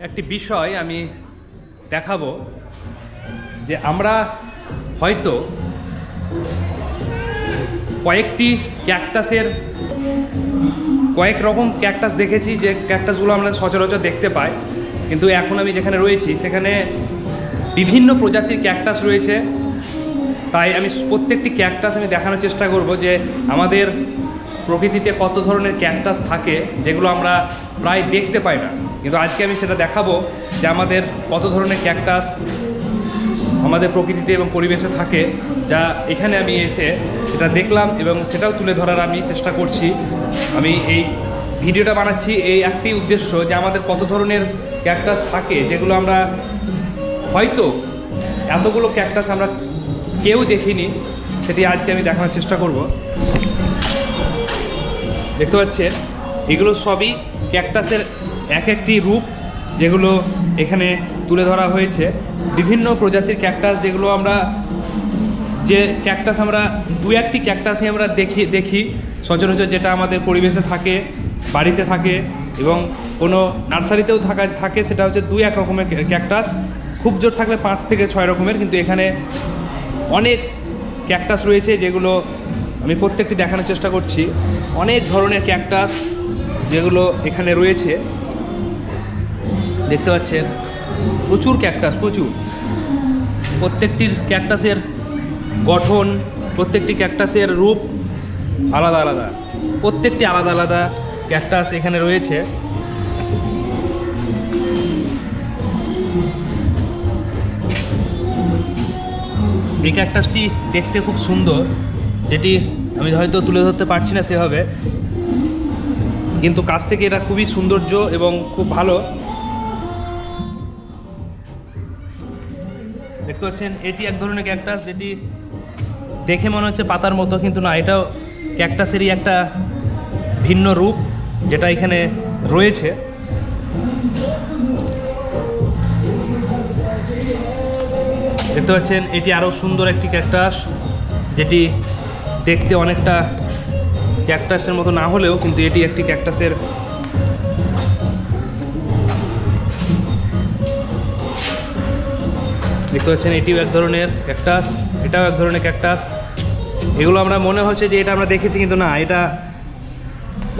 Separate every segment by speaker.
Speaker 1: একটি বিষয় আমি দেখাবো যে আমরা হয়তো কয়েকটি ক্যাকটাসের, কয়েক রকম ক্যাকটাস দেখেছি যে ক্যাকটাসগুলো আমরা সচরাচর দেখতে পাই। কিন্তু এখন আমি যেখানে রয়েছি, সেখানে বিভিন্ন প্রজাতির ক্যাকটাস রয়েছে। তাই আমি প্রত্যেকটি ক্যাকটাস আমি দেখানোর চেষ্টা করব যে আমাদের প্রকৃতিতে কত ধরনের ক্যাকটাস থাকে, যেগুলো আমরা প্রায় দেখতে পাই না। কিন্তু আজকে আমি সেটা দেখাবো যে আমাদের কত ধরনের ক্যাকটাস আমাদের প্রকৃতিতে এবং পরিবেশে থাকে, যা এখানে আমি এসে সেটা দেখলাম এবং সেটাও তুলে ধরার আমি চেষ্টা করছি। আমি এই ভিডিওটা বানাচ্ছি এই একটি উদ্দেশ্য যে আমাদের কত ধরনের ক্যাকটাস থাকে, যেগুলো আমরা হয়তো এতগুলো ক্যাকটাস আমরা কেউ দেখিনি, সেটি আজকে আমি দেখানোর চেষ্টা করব। দেখতে পাচ্ছেন, এগুলো সবই ক্যাকটাসের এক একটি রূপ যেগুলো এখানে তুলে ধরা হয়েছে। বিভিন্ন প্রজাতির ক্যাকটাস যেগুলো আমরা, যে ক্যাকটাস আমরা, দু একটি ক্যাকটাসই আমরা দেখি দেখি। সচরাচর যেটা আমাদের পরিবেশে থাকে, বাড়িতে থাকে এবং কোনো নার্সারিতেও থাকা, থাকে সেটা হচ্ছে দুই এক রকমের ক্যাকটাস। খুব জোর থাকলে পাঁচ থেকে ছয় রকমের, কিন্তু এখানে অনেক ক্যাকটাস রয়েছে যেগুলো আমি প্রত্যেকটি দেখানোর চেষ্টা করছি। অনেক ধরনের ক্যাকটাস যেগুলো এখানে রয়েছে। দেখতে পাচ্ছেন? প্রচুর ক্যাকটাস প্রচুর। প্রত্যেকটির ক্যাকটাসের গঠন, প্রত্যেকটি ক্যাকটাসের রূপ আলাদা আলাদা। প্রত্যেকটি আলাদা আলাদা ক্যাকটাস এখানে রয়েছে। এই ক্যাকটাসটি দেখতে খুব সুন্দর। যেটি আমি হয়তো তুলে ধরতে পারছি না সেভাবে। কিন্তু কাছ থেকে এটা খুবই সৌন্দর্য এবং খুব ভালো। দেখতে পাচ্ছেন, এটি এক ধরনের ক্যাকটাস যেটি দেখে মনে হচ্ছে পাতার মতো, কিন্তু না, এটাও ক্যাকটাসেরই একটা ভিন্ন রূপ যেটা এখানে রয়েছে। দেখতে পাচ্ছেন, এটি আরও সুন্দর একটি ক্যাকটাস যেটি দেখতে অনেকটা ক্যাকটাসের মতো না হলেও কিন্তু এটি একটি ক্যাকটাসের দেখতে পাচ্ছেন, এটিও এক ধরনের ক্যাকটাস এটাও এক ধরনের ক্যাকটাস এগুলো আমরা মনে হচ্ছে যে এটা আমরা দেখেছি, কিন্তু না, এটা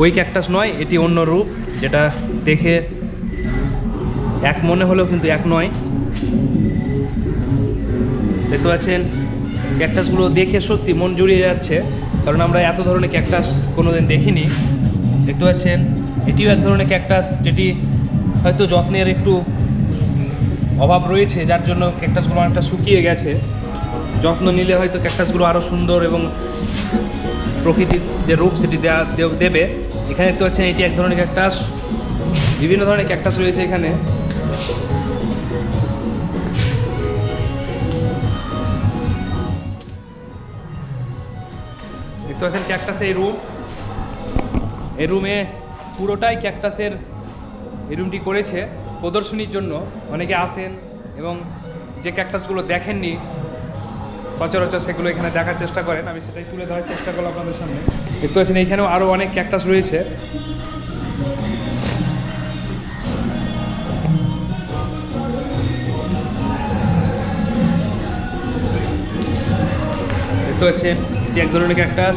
Speaker 1: ওই ক্যাকটাস নয়, এটি অন্য রূপ, যেটা দেখে এক মনে হলেও কিন্তু এক নয়। দেখতে পাচ্ছেন ক্যাকটাসগুলো দেখে সত্যি মন জুড়িয়ে যাচ্ছে, কারণ আমরা এত ধরনের ক্যাকটাস কোনোদিন দেখিনি। দেখতে পাচ্ছেন, এটিও এক ধরনের ক্যাকটাস যেটি হয়তো যত্নের একটু অভাব রয়েছে, যার জন্য ক্যাকটাসগুলো অনেকটা শুকিয়ে গেছে। যত্ন নিলে হয়তো ক্যাকটাসগুলো আরও সুন্দর এবং প্রকৃতির যে রূপ সেটি দেয়া দে- দেবে। এখানে দেখতে পাচ্ছেন এটি এক ধরনের ক্যাকটাস বিভিন্ন ধরনের ক্যাকটাস রয়েছে এখানে। দেখতে পাচ্ছেন ক্যাকটাসের এই রুম এই রুমে পুরোটাই ক্যাকটাসের এই রুমটি করেছে। প্রদর্শনীর জন্য অনেকে আসেন এবং যে ক্যাকটাসগুলো দেখেননি, সচরাচর সেগুলো এখানে দেখার চেষ্টা করেন। আমি সেটাই তুলে ধরার চেষ্টা করলাম আপনাদের সামনে। দেখতে পাচ্ছেন এখানেও আরও অনেক ক্যাকটাস রয়েছে। দেখতে পাচ্ছেন এক ধরনের ক্যাকটাস